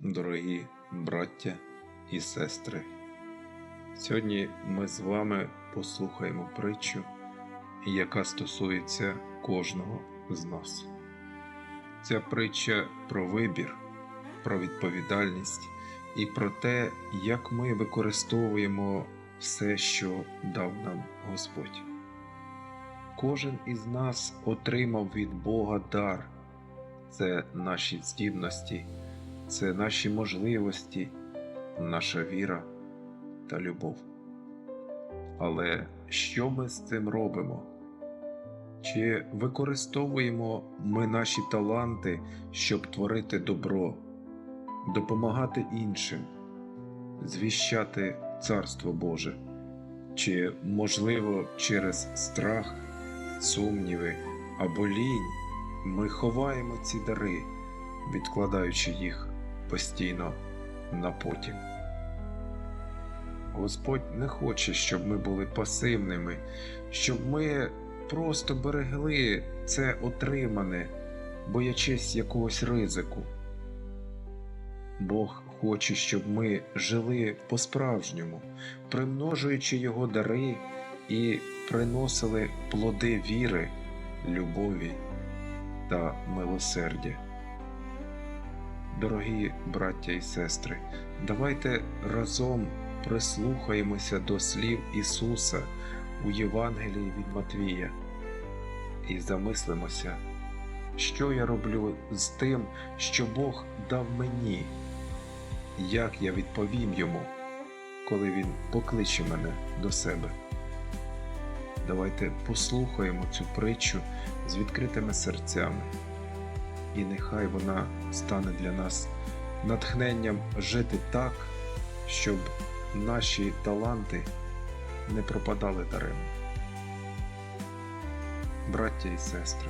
дорогі браття і сестри. Сьогодні ми з вами послухаємо притчу, яка стосується кожного з нас. Ця притча про вибір, про відповідальність і про те, як ми використовуємо все, що дав нам Господь. Кожен із нас отримав від Бога дар це наші здібності, це наші можливості, наша віра та любов. Але що ми з цим робимо? Чи використовуємо ми наші таланти, щоб творити добро, допомагати іншим, звіщати Царство Боже? Чи, можливо, через страх, сумніви або лінь ми ховаємо ці дари, відкладаючи їх постійно на потім? Господь не хоче, щоб ми були пасивними, щоб ми просто берегли це отримане, боячись якогось ризику. Бог хоче, щоб ми жили по-справжньому, примножуючи Його дари і приносили плоди віри, любові та милосердя. Дорогі браття і сестри, давайте разом прислухаємося до слів Ісуса у Євангелії від Матвія і замислимося, що я роблю з тим, що Бог дав мені, як я відповім йому, коли Він покличе мене до себе. Давайте послухаємо цю притчу з відкритими серцями, і нехай вона стане для нас натхненням жити так, щоб наші таланти не пропадали даремно. Браття і сестри,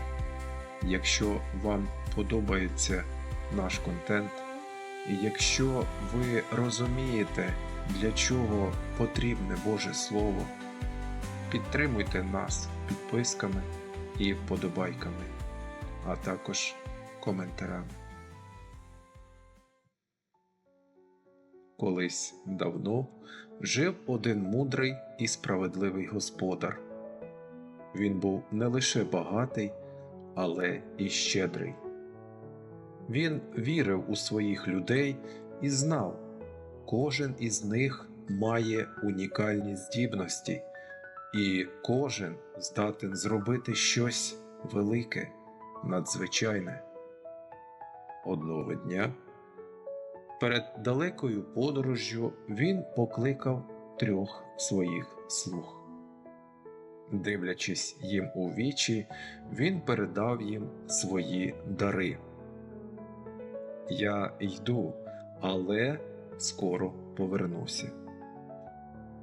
якщо вам подобається наш контент, і якщо ви розумієте, для чого потрібне Боже Слово, підтримуйте нас підписками і вподобайками, а також коментарями. Колись давно жив один мудрий і справедливий господар. Він був не лише багатий, але і щедрий. Він вірив у своїх людей і знав, кожен із них має унікальні здібності, і кожен здатен зробити щось велике, надзвичайне. Одного дня Перед далекою подорожжю він покликав трьох своїх слуг. Дивлячись їм у вічі, він передав їм свої дари. Я йду, але скоро повернуся.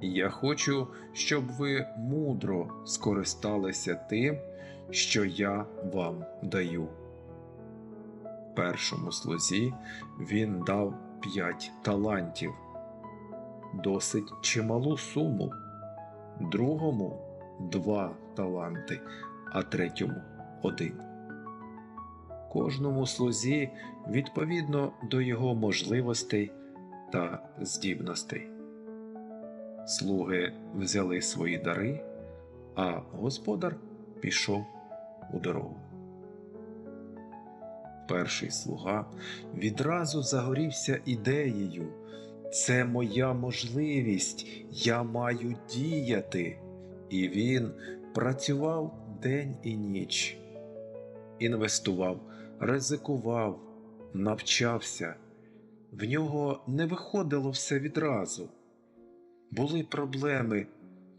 Я хочу, щоб ви мудро скористалися тим, що я вам даю. Першому слузі він дав п'ять талантів, досить чималу суму, другому два таланти, а третьому один. Кожному слузі відповідно до його можливостей та здібностей. Слуги взяли свої дари, а господар пішов у дорогу перший слуга відразу загорівся ідеєю це моя можливість, я маю діяти. І він працював день і ніч, інвестував, ризикував, навчався. В нього не виходило все відразу. Були проблеми,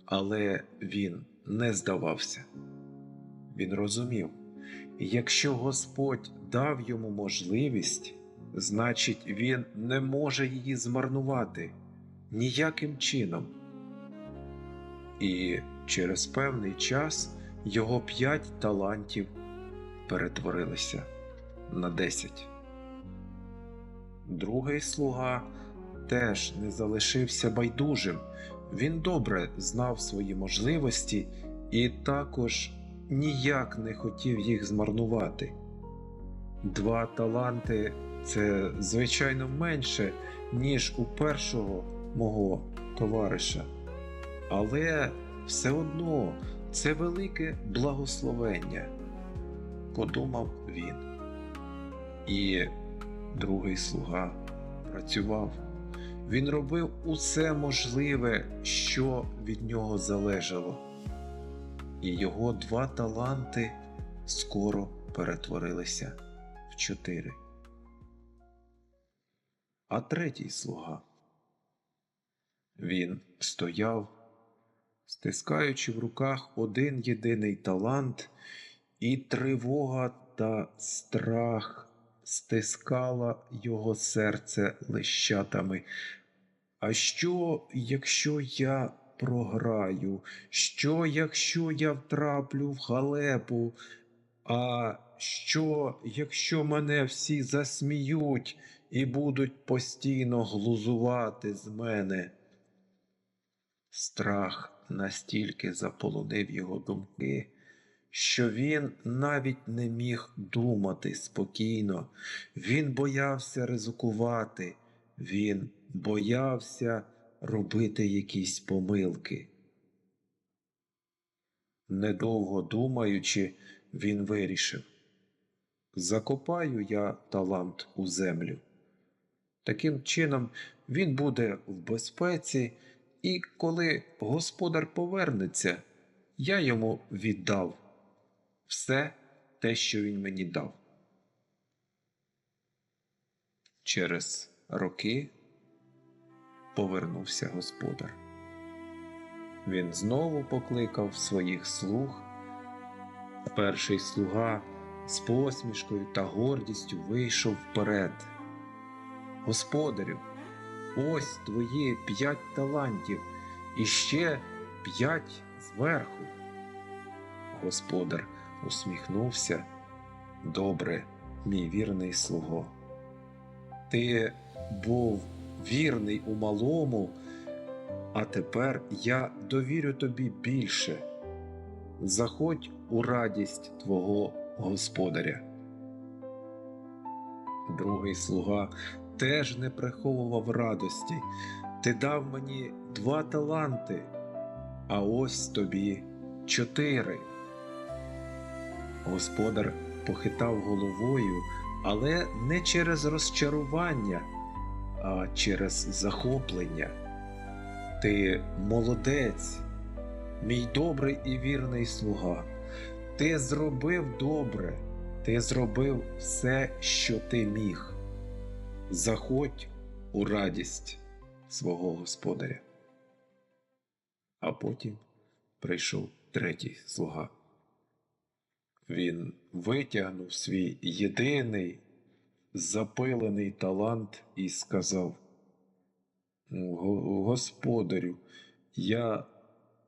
але він не здавався. Він розумів, якщо Господь дав йому можливість, значить, він не може її змарнувати ніяким чином. І через певний час його п'ять талантів перетворилися на десять. Другий слуга теж не залишився байдужим. Він добре знав свої можливості і також ніяк не хотів їх змарнувати. Два таланти Це, звичайно, менше, ніж у першого мого товариша. Але все одно це велике благословення, подумав він. І другий слуга працював. Він робив усе можливе, що від нього залежало. І його два таланти скоро перетворилися в чотири. А третій слуга. Він стояв, стискаючи в руках один єдиний талант, і тривога та страх стискала його серце лищатами. А що, якщо я програю? Що, якщо я втраплю в халепу? А що, якщо мене всі засміють і будуть постійно глузувати з мене? Страх настільки заполонив його думки, що він навіть не міг думати спокійно. Він боявся ризикувати, він боявся робити якісь помилки. Недовго думаючи, він вирішив Закопаю я талант у землю. Таким чином, він буде в безпеці, і коли господар повернеться, я йому віддав все те, що він мені дав. Через роки повернувся господар. Він знову покликав своїх слуг. Перший слуга з посмішкою та гордістю вийшов вперед. Господарю, ось твої п'ять талантів і ще п'ять зверху. Господар усміхнувся. Добре, мій вірний слуго. Ти був вірний у малому, а тепер я довірю тобі більше. Заходь у радість твого господаря. Другий слуга теж не приховував радості. Ти дав мені два таланти, а ось тобі чотири. Господар похитав головою, але не через розчарування, а через захоплення. Ти молодець, мій добрий і вірний слуга. Ти зробив добре, ти зробив все, що ти міг. Заходь у радість свого господаря. А потім прийшов третій слуга. Він витягнув свій єдиний запилений талант і сказав: Господарю, я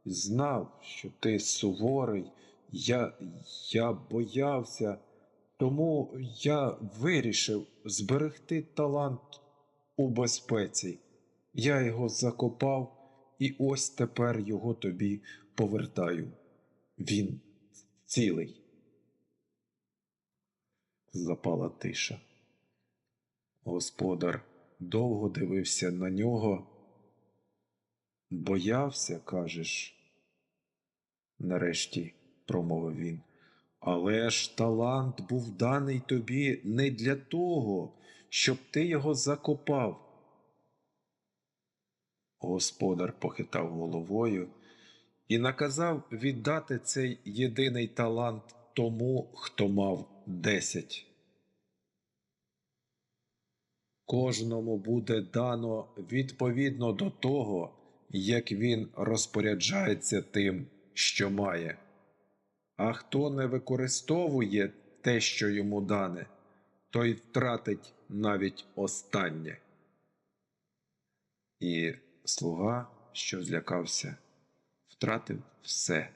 знав, що ти суворий, я, я боявся, тому я вирішив зберегти талант у безпеці. Я його закопав і ось тепер його тобі повертаю. Він цілий. Запала тиша. Господар довго дивився на нього. Боявся, кажеш, нарешті промовив він. Але ж талант був даний тобі не для того, щоб ти його закопав. Господар похитав головою і наказав віддати цей єдиний талант тому, хто мав десять. Кожному буде дано відповідно до того, як він розпоряджається тим, що має. А хто не використовує те, що йому дане, той втратить навіть останнє. І слуга, що злякався, втратив все,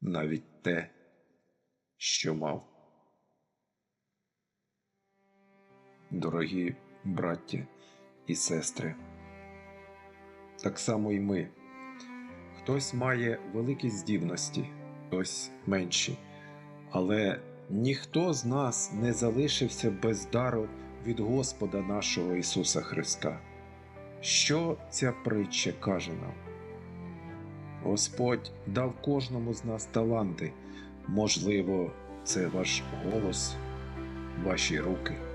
навіть те, що мав. Дорогі браття і сестри, так само і ми. Хтось має великі здібності, хтось менші, але ніхто з нас не залишився без дару від Господа нашого Ісуса Христа. Що ця притча каже нам? Господь дав кожному з нас таланти. Можливо, це ваш голос, ваші руки.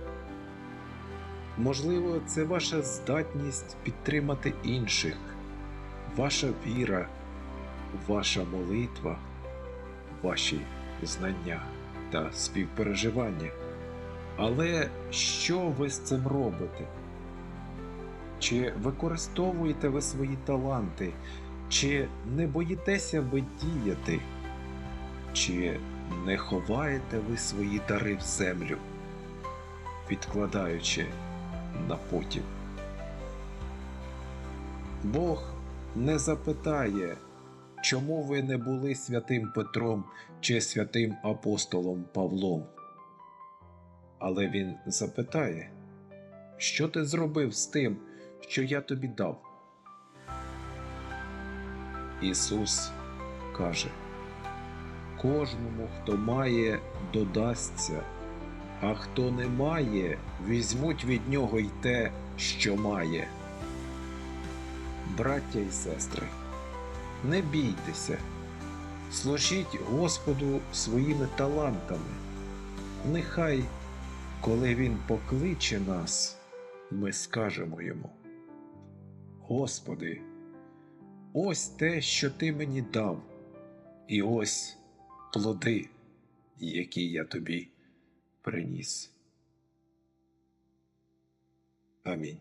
Можливо, це ваша здатність підтримати інших, ваша віра, ваша молитва, ваші знання та співпереживання. Але що ви з цим робите? Чи використовуєте ви свої таланти, чи не боїтеся ви діяти, чи не ховаєте ви свої дари в землю, відкладаючи на потім? Бог не запитає, чому ви не були святим Петром чи святим апостолом Павлом. Але він запитає, що ти зробив з тим, що я тобі дав? Ісус каже: кожному, хто має, додасться, а хто не має, візьмуть від нього й те, що має. Браття і сестри, не бійтеся, служіть Господу своїми талантами. Нехай, коли Він покличе нас, ми скажемо йому: Господи, ось те, що Ти мені дав, і ось плоди, які я тобі приніс. Амінь.